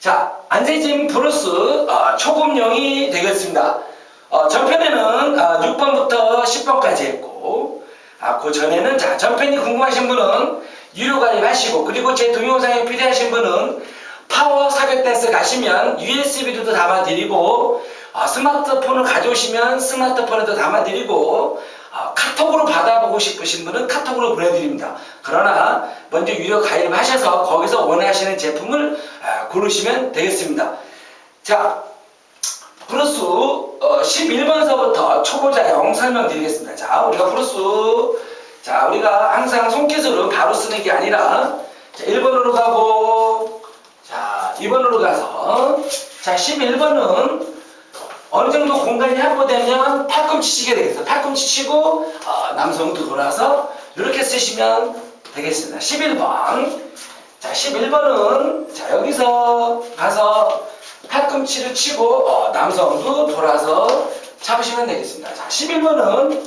자, 안세진 브루스 어, 초급령이 되겠습니다. 어, 전편에는 어, 6번부터 10번까지 했고, 아, 그 전에는 자, 전편이 궁금하신 분은 유료 가입하시고, 그리고 제 동영상이 필요하신 분은 파워 사격 댄스 가시면 USB로도 담아드리고, 어, 스마트폰을 가져오시면 스마트폰에도 담아드리고, 어, 카톡으로 받아보고 싶으신 분은 카톡으로 보내드립니다. 그러나 먼저 유료 가입하셔서 거기서 원하시는 제품을 아, 고르시면 되겠습니다. 자, 어, 11번서부터 초보자용 설명드리겠습니다. 자, 우리가 브루스 자, 우리가 항상 손기술은 바로 쓰는 게 아니라 자, 1번으로 가고 자, 2번으로 가서 자, 11번은 어느 정도 공간이 확보되면 팔꿈치 치게 되겠어요. 팔꿈치 치고 어, 남성도 돌아서 이렇게 쓰시면 되겠습니다. 11번. 자, 11번은 자, 여기서 가서 팔꿈치를 치고 어, 남성도 돌아서 잡으시면 되겠습니다. 자, 11번은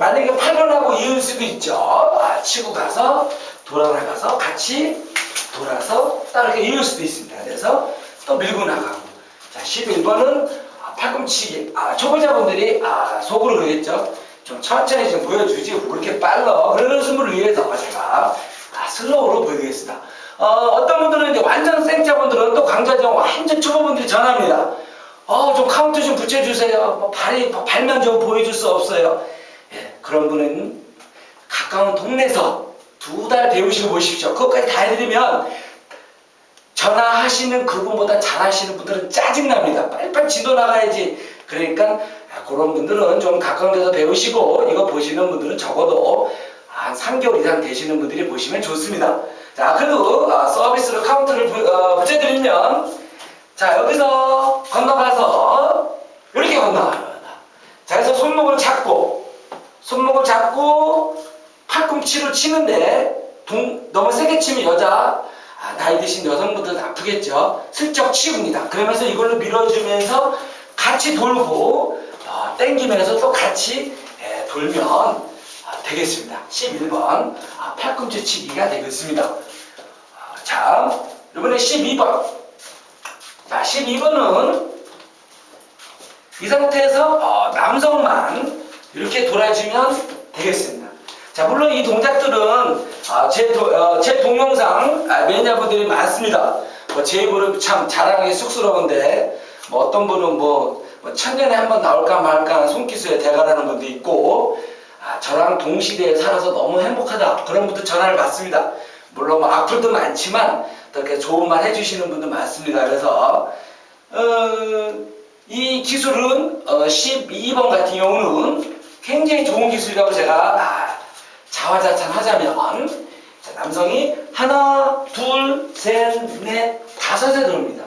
만약에 8번하고 이을 수도 있죠. 아, 치고 가서 돌아나가서 같이 돌아서 딱 이렇게 이을 수도 있습니다. 그래서 또 밀고 나가고. 자, 11번은 팔꿈치, 아, 초보자분들이 아, 속으로 그러겠죠. 좀 천천히 좀 보여주지, 왜 이렇게 빨라. 그런 연습을 위해서 제가 아, 슬로우로 보여드리겠습니다. 어, 어떤 분들은 이제 완전 생자분들은 또 강좌정 완전 초보분들이 전화합니다. 어, 좀 카운트 좀 붙여주세요. 뭐 발이, 발만 좀 보여줄 수 없어요. 예, 그런 분은 가까운 동네에서 두 달 배우시고 보십시오. 그것까지 다 해드리면 전화하시는 그분보다 잘하시는 분들은 짜증납니다. 빨리빨리 지도 나가야지. 그러니까 아, 그런 분들은 좀 가까운 데서 배우시고 이거 보시는 분들은 적어도 한 3개월 이상 되시는 분들이 보시면 좋습니다. 자, 그래도 아, 서비스로 카운트를 부- 어, 붙여드리면 자, 여기서 건너가서 이렇게 건너가는 거다. 자, 그래서 손목을 잡고 손목을 잡고 팔꿈치로 치는데 동- 너무 세게 치면 여자 아, 나이 드신 여성분들은 아프겠죠. 슬쩍 치웁니다. 그러면서 이걸로 밀어주면서 같이 돌고 어, 땡기면서 또 같이 예, 돌면 아, 되겠습니다. 11번 아, 팔꿈치 치기가 되겠습니다. 아, 자, 이번에 12번. 자, 12번은 이 상태에서 어, 남성만 이렇게 돌아주면 되겠습니다. 자, 물론 이 동작들은 아, 제, 도- 어, 제 동영상 아, 매니아분들이 많습니다. 뭐 제 입으로 참 자랑하기 쑥스러운데 뭐 어떤 분은 뭐, 뭐 천년에 한 번 나올까 말까 하는 손기술에 대가라는 분도 있고 아, 저랑 동시대에 살아서 너무 행복하다 그런 분들 전화를 받습니다. 물론 뭐 악플도 많지만 또 이렇게 좋은 말 해주시는 분도 많습니다. 그래서 어, 이 기술은 어, 12번 같은 경우는 굉장히 좋은 기술이라고 제가 아, 자화자찬 하자면 자, 남성이 하나, 둘, 셋, 넷, 다섯에 들어옵니다.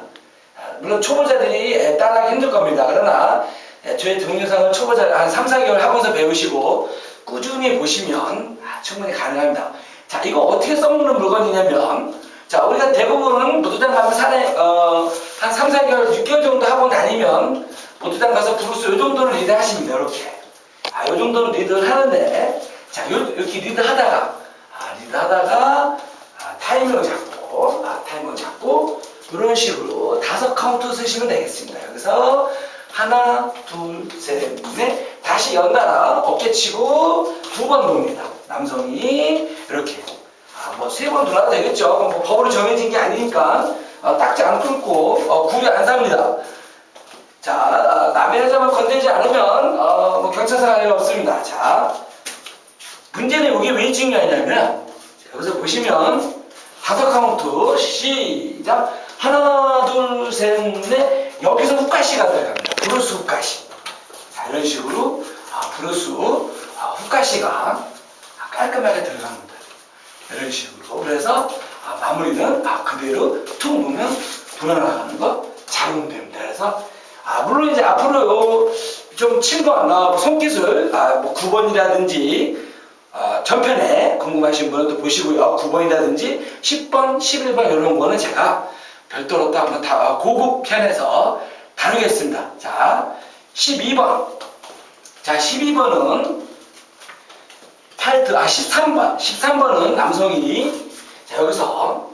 아, 물론 초보자들이 에, 따라하기 힘들 겁니다. 그러나 에, 저희 동영상을 초보자 한 3, 4개월 하면서 배우시고 꾸준히 보시면 아, 충분히 가능합니다. 자, 이거 어떻게 써먹는 물건이냐면 자, 우리가 대부분 모두장 가면 산에 어, 한 3, 4개월, 6개월 정도 하고 다니면 모두장 가서 브루스 요 정도는 리드 하십니다. 이렇게. 아, 요 정도는 리드를 하는데 자, 요, 이렇게 리드 하다가 아, 리드 하다가 아, 타이밍을 잡고 아, 타이밍을 잡고 이런 식으로 다섯 카운트 쓰시면 되겠습니다. 여기서 하나, 둘, 셋, 넷 다시 연달아 어깨 치고 두 번 돕니다. 남성이 이렇게 아, 뭐 세 번 돌아도 되겠죠. 뭐 법으로 정해진 게 아니니까 어, 딱지 안 끊고 어, 구리 안 삽니다. 자, 아, 남의 여자만 건들지 않으면 어, 뭐 경찰서 갈 일 없습니다. 자, 문제는 이게 왜 중요하냐면 자, 여기서 보시면 다섯 카운트 시작 하나 둘 셋 넷 여기서 후까시가 들어갑니다. 브루스 후까시 자 이런 식으로 아, 브루스 아, 후까시가 아, 깔끔하게 들어갑니다. 이런 식으로 그래서 아, 마무리는 아, 그대로 툭 놓으면 불어나가는 거 잡으면 됩니다. 그래서 아, 물론 이제 앞으로 좀 7번 어, 손기술 아, 뭐 9번이라든지 아, 전편에 궁금하신 분은 또 보시고요. 9번이라든지 10번, 11번 이런 거는 제가 별도로 또 한번 다 고급 편에서 다루겠습니다. 자, 12번. 자, 12번은 팔트, 아, 13번. 13번은 남성이 자, 여기서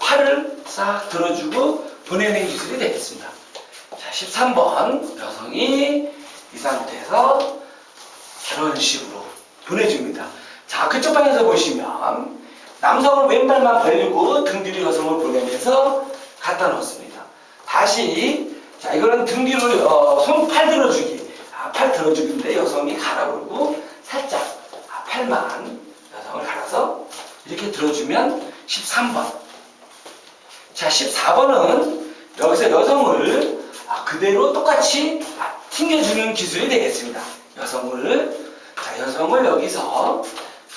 팔을 싹 들어주고 보내는 기술이 되겠습니다. 자, 13번 여성이 이 상태에서 이런 식으로 보내줍니다. 자, 그쪽 방에서 보시면 남성은 왼발만 벌리고 등 뒤로 여성을 보내면서 갖다 놓습니다. 다시 자 이거는 등 뒤로 어, 손팔 들어주기 아, 팔 들어주기인데 여성이 갈아 그러고 살짝 아, 팔만 여성을 갈아서 이렇게 들어주면 13번 자 14번은 여기서 여성을 아, 그대로 똑같이 아, 튕겨주는 기술이 되겠습니다. 여성을 자 여성을 여기서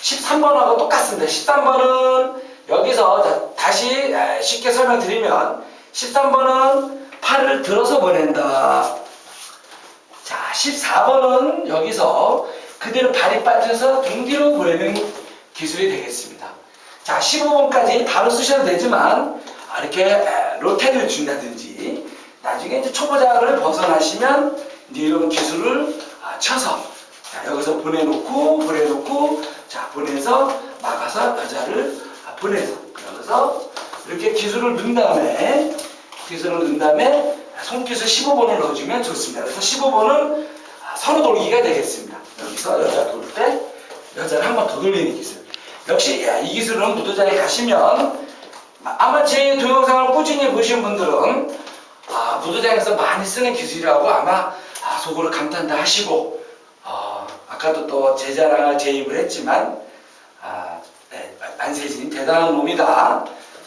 13번하고 똑같습니다. 13번은 여기서 자, 다시 에, 쉽게 설명드리면 13번은 팔을 들어서 보낸다. 자, 14번은 여기서 그대로 발이 빠져서 등 뒤로 보내는 기술이 되겠습니다. 자, 15번까지 바로 쓰셔도 되지만 아, 이렇게 에, 로테를 준다든지 나중에 이제 초보자를 벗어나시면 이제 이런 기술을 아, 쳐서 자, 여기서 보내놓고 보내놓고 자 보내서 막아서 여자를 아, 보내서 여기서 이렇게 기술을 넣은 다음에 기술을 넣은 다음에 손기술 15번을 넣어주면 좋습니다. 그래서 15번은 서로 돌기가 되겠습니다. 여기서 여자 돌 때 여자를 한 번 더 돌리는 기술. 역시 야, 이 기술은 무도장에 가시면 아마 제 동영상을 꾸준히 보신 분들은 아, 무도장에서 많이 쓰는 기술이라고 아마 아, 속으로 감탄다 하시고 어, 아까도 또 제 자랑을 제 입을 했지만 아, 네, 안세진이 대단한 놈이다.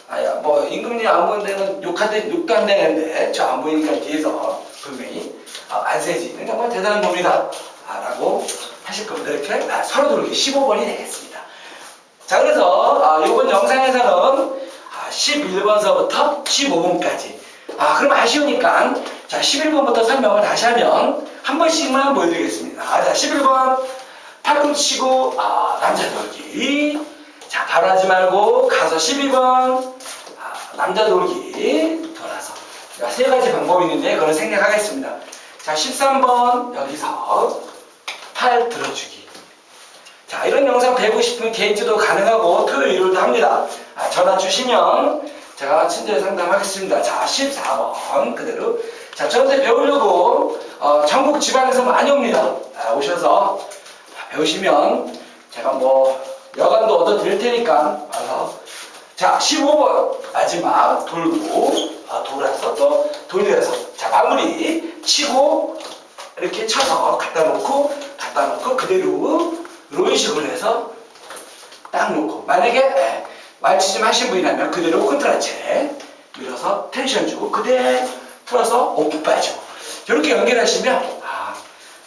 아야 뭐 임금님 안 보는 데는 욕한데 욕도 안 되는데 저 안 보이니까 뒤에서 분명히 아, 안세진은 정말 대단한 놈이다. 아, 라고 하실 겁니다. 이렇게 아, 서로 돌기 15번이 되겠습니다. 자 그래서 아, 이번 영상에서는 아, 11번서부터 15번까지 아 그럼 아쉬우니까 자 11번부터 설명을 다시 하면 한 번씩만 보여드리겠습니다. 아, 자 11번 팔꿈치고 아, 남자 돌기 자 바로 하지 말고 가서 12번 아, 남자 돌기 돌아서 자, 세 가지 방법이 있는데 그걸 생략하겠습니다. 자 13번 여기서 팔 들어주기 자, 이런 영상 배우고 싶으면 개인지도 가능하고 토요일, 일요일도 합니다. 아, 전화 주시면 제가 친절 상담하겠습니다. 자, 14번 그대로. 자, 저한테 배우려고 어, 전국 지방에서 많이 옵니다. 아, 오셔서 배우시면 제가 뭐 여간도 얻어 드릴 테니까 와서. 자, 15번 마지막 돌고 아, 돌아서 또 돌려서. 자, 마무리 치고 이렇게 쳐서 갖다 놓고 갖다 놓고 그대로 이런 식으로 해서 딱 놓고. 만약에 에, 말치 좀 하신 분이라면 그대로 컨트라체 밀어서 텐션 주고 그대로 틀어서 오프 빠지고 이렇게 연결하시면 아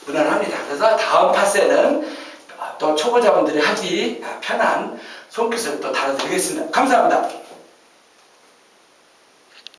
무난합니다. 그래서 다음 파세는 아, 또 초보자분들이 하기 아, 편한 손기술을 또 다뤄드리겠습니다. 감사합니다.